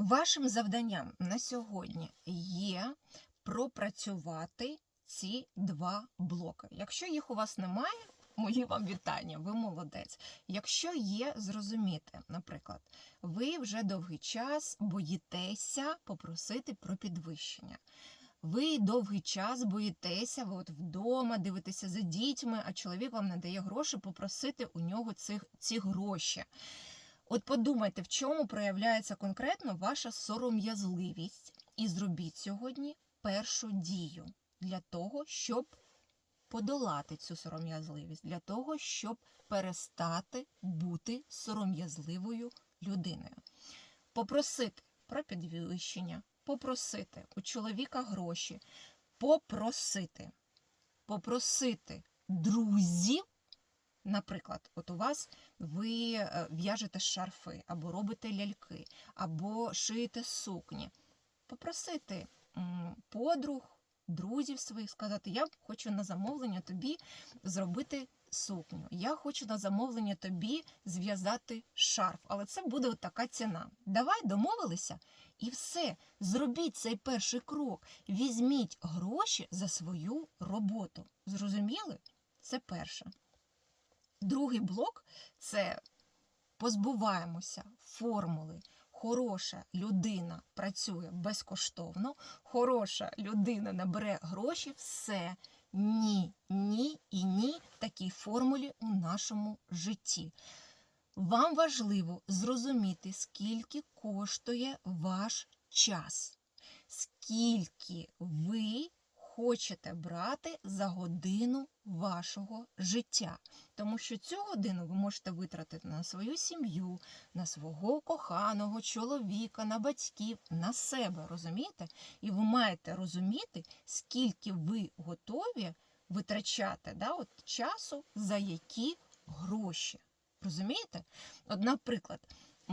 Вашим завданням на сьогодні є пропрацювати ці два блоки. Якщо їх у вас немає, мої вам вітання, ви молодець. Якщо є, зрозуміти, наприклад, ви вже довгий час боїтеся попросити про підвищення. Ви довгий час боїтеся, ви от вдома дивитеся за дітьми, а чоловік вам не дає гроші попросити у нього цих, ці гроші. От подумайте, в чому проявляється конкретно ваша сором'язливість, і зробіть сьогодні першу дію для того, щоб подолати цю сором'язливість, для того, щоб перестати бути сором'язливою людиною. Попросити про підвищення, попросити у чоловіка гроші, попросити, попросити друзів. Наприклад, от у вас ви е, в'яжете шарфи, або робите ляльки, або шиєте сукні. Попросити подруг, друзів своїх, сказати, я хочу на замовлення тобі зробити сукню. Я хочу на замовлення тобі зв'язати шарф, але це буде от така ціна. Давай домовилися і все. Зробіть цей перший крок. Візьміть гроші за свою роботу. Зрозуміли? Це перше. Другий блок це позбуваємося формули. Хороша людина працює безкоштовно, хороша людина набере гроші, все. Ні, ні і ні такій формулі у нашому житті. Вам важливо зрозуміти, скільки коштує ваш час, скільки ви хочете брати за годину вашого життя. Тому що цю годину ви можете витратити на свою сім'ю, на свого коханого чоловіка, на батьків, на себе, розумієте? І ви маєте розуміти, скільки ви готові витрачати да, от, часу за які гроші. Розумієте? От, наприклад,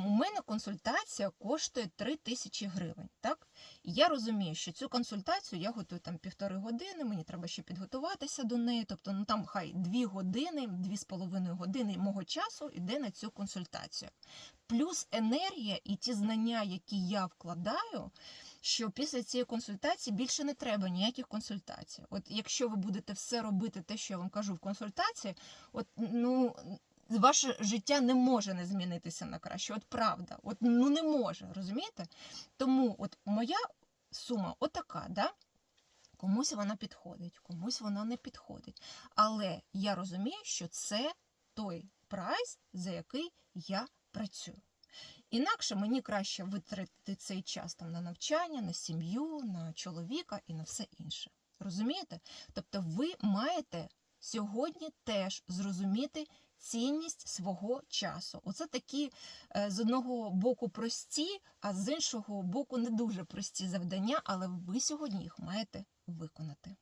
у мене консультація коштує 3 тисячі гривень. Так? І я розумію, що цю консультацію я готую там півтори години, мені треба ще підготуватися до неї. Тобто, ну там хай дві години, дві з половиною години мого часу йде на цю консультацію. Плюс енергія і ті знання, які я вкладаю, що після цієї консультації більше не треба ніяких консультацій. От якщо ви будете все робити, те, що я вам кажу в консультації, от ну. Ваше життя не може не змінитися на краще. От правда, от ну не може, розумієте? Тому от моя сума отака, да? комусь вона підходить, комусь вона не підходить. Але я розумію, що це той прайс, за який я працюю. Інакше мені краще витратити цей час там на навчання, на сім'ю, на чоловіка і на все інше. Розумієте? Тобто ви маєте сьогодні теж зрозуміти цінність свого часу. Оце такі е, з одного боку прості, а з іншого боку не дуже прості завдання, але ви сьогодні їх маєте виконати.